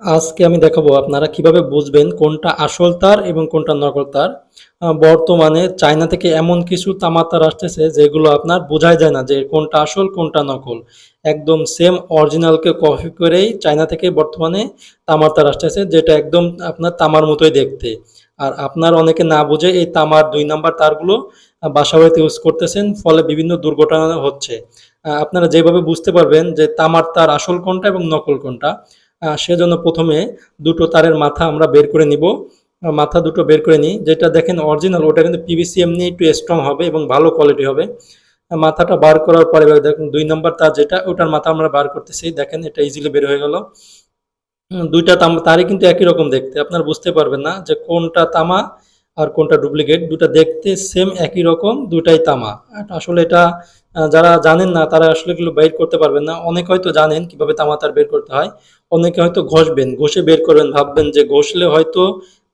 আজকে আমি দেখাবো আপনারা কীভাবে বুঝবেন কোনটা আসল তার এবং কোনটা নকল তার। বর্তমানে চায়না থেকে এমন কিছু তামার তার আসতেছে যেগুলো আপনার বোঝাই যায় না যে কোনটা আসল কোনটা নকল। একদম সেম অরিজিনালকে কপি করেই চায়না থেকে বর্তমানে তামার তার আসতেছে যেটা একদম আপনার তামার মতোই দেখতে। আর আপনার অনেকে না বুঝে এই তামার দুই নাম্বার তারগুলো আহ, বাসা বাড়িতে ইউজ করতেছেন ফলে বিভিন্ন দুর্ঘটনা হচ্ছে। আপনারা যেভাবে বুঝতে পারবেন যে তামার তার আসল কোনটা এবং নকল কোনটা সেজন্য প্রথমে দুটো তারের মাথা আমরা বের করে নিব। মাথা দুটো বের করে নিই। যেটা দেখেন অরিজিনাল ওটা কিন্তু পিভিসি এমনি একটু স্ট্রং হবে এবং ভালো কোয়ালিটি হবে। মাথাটা বার করার পরে দেখেন দুই নম্বর তার যেটা, ওটার মাথা আমরা বার করতেছি। দেখেন এটা ইজিলি বের হয়ে গেল। দুইটা তাম, তারই কিন্তু একই রকম দেখতে। আপনার বুঝতে পারবেন না যে কোনটা তামা আর কোনটা ডুপ্লিকেট দুটা দেখতে সেম একই রকম, দুটাই তামা। আসলে এটা যারা জানেন না, তারা আসলে এগুলো বের করতে পারবেন না। অনেকে হয়তো জানেন কীভাবে তামা তার বের করতে হয়, অনেকে হয়তো ঘষবেন। ঘষে বের করবেন ভাববেন যে ঘষলে হয়তো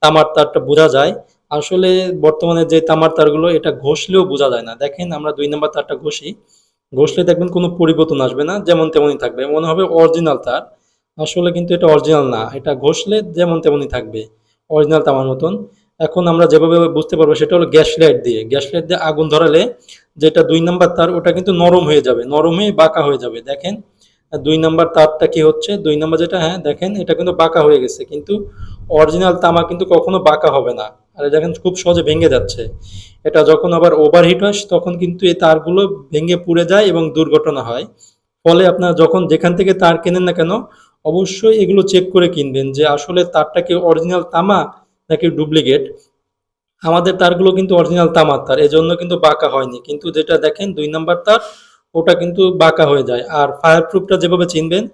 তামার তারটা বোঝা যায়। আসলে বর্তমানে যে তামার তারগুলো, এটা ঘষলেও বোঝা যায় না। দেখেন, আমরা দুই নম্বর তারটা ঘষি। ঘষলে দেখবেন কোনো পরিবর্তন আসবে না, যেমন তেমনই থাকবে। মনে হবে অরিজিনাল তার। আসলে কিন্তু এটা অরিজিনাল না। এটা ঘষলে যেমন তেমনই থাকবে। অরিজিনাল তামার মতন। এখন আমরা যেভাবে বুঝতে পারব সেটা হলো গ্যাস লাইট দিয়ে। গ্যাস লাইট দিয়ে আগুন ধরালে যেটা দুই নাম্বার তার, ওটা কিন্তু নরম হয়ে যাবে, নরম হয়ে বাঁকা হয়ে যাবে। দেখেন, দুই নাম্বার তারটা কি হচ্ছে? দুই নাম্বার যেটা হ্যাঁ দেখেন, এটা কিন্তু বাঁকা হয়ে গেছে, কিন্তু অরিজিনাল তামা কিন্তু কখনো বাঁকা হবে না। আর দেখেন, খুব সহজে ভেঙে যাচ্ছে। এটা যখন আবার ওভারহিট হয়, তখন কিন্তু এই তারগুলো ভেঙে পুড়ে যায় এবং দুর্ঘটনা হয়। ফলে আপনারা যখন যেখান থেকে তার কেনেন না কেন, অবশ্যই এগুলো চেক করে কিনবেন যে আসলে তারটা কি অরিজিনাল তামা নাকি ডুপ্লিকেট? আমাদের তারগুলো কিন্তু অরিজিনাল তামার তার, এজন্য কিন্তু বাঁকা হয়নি। কিন্তু যেটা দেখেন, দুই নাম্বার তার, ওটা কিন্তু বাঁকা হয়ে যায়। আর ফায়ার প্রুফটা যেভাবে চিনবেন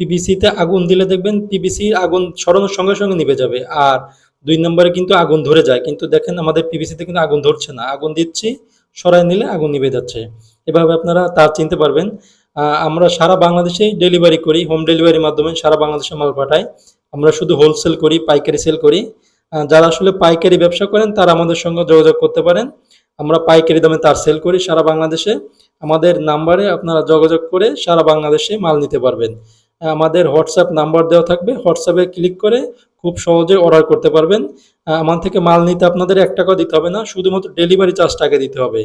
পিভিসিতে আগুন দিলে দেখবেন পিভিসি আগুন সরানোর সঙ্গে সঙ্গে নিভে যাবে। আর দুই নম্বরে কিন্তু আগুন ধরে যায়। কিন্তু দেখেন, আমাদের পিভিসিতে কিন্তু আগুন ধরছে না। আগুন দিচ্ছি সরাই নিলে আগুন নিভে যাচ্ছে। এভাবে আপনারা তার চিনতে পারবেন। আমরা সারা বাংলাদেশেই ডেলিভারি করি হোম ডেলিভারির মাধ্যমে সারা বাংলাদেশে মাল পাঠাই। আমরা শুধু হোলসেল করি, পাইকারি সেল করি। যারা আসলে পাইকারি ব্যবসা করেন, তারা আমাদের সঙ্গে যোগাযোগ করতে পারেন। আমরা পাইকারি দামে তার সেল করি সারা বাংলাদেশে। আমাদের নাম্বারে আপনারা যোগাযোগ করে সারা বাংলাদেশে মাল নিতে পারবেন। আমাদের হোয়াটসঅ্যাপ নাম্বার দেওয়া থাকবে। হোয়াটসঅ্যাপে ক্লিক করে খুব সহজে অর্ডার করতে পারবেন। আমার থেকে মাল নিতে আপনাদের এক টাকা দিতে হবে না, শুধুমাত্র ডেলিভারি চার্জ টাকা দিতে হবে।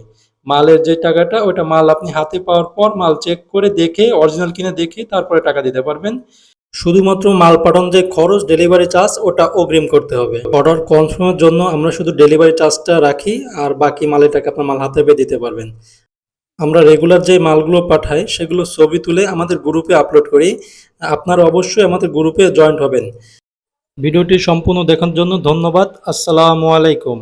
মালের যে টাকাটা ওটা মাল আপনি হাতে পাওয়ার পর মাল চেক করে দেখে অরিজিনাল কিনে দেখে তারপরে টাকা দিতে পারবেন। শুধুমাত্র মাল পাঠানোর যে খরচ ডেলিভারি চার্জ ওটা অগ্রিম করতে হবে। অর্ডার কনফার্মের জন্য আমরা শুধু ডেলিভারি চার্জটা রাখি, আর বাকি মালের টাকা আপনার মাল হাতে পেয়ে দিতে পারবেন। আমরা রেগুলার যে মালগুলো পাঠাই, সেগুলো ছবি তুলে আমাদের গ্রুপে আপলোড করি। আপনারা অবশ্যই আমাদের গ্রুপে জয়েন্ট হবেন। ভিডিওটি সম্পূর্ণ দেখার জন্য ধন্যবাদ। আসসালামু আলাইকুম।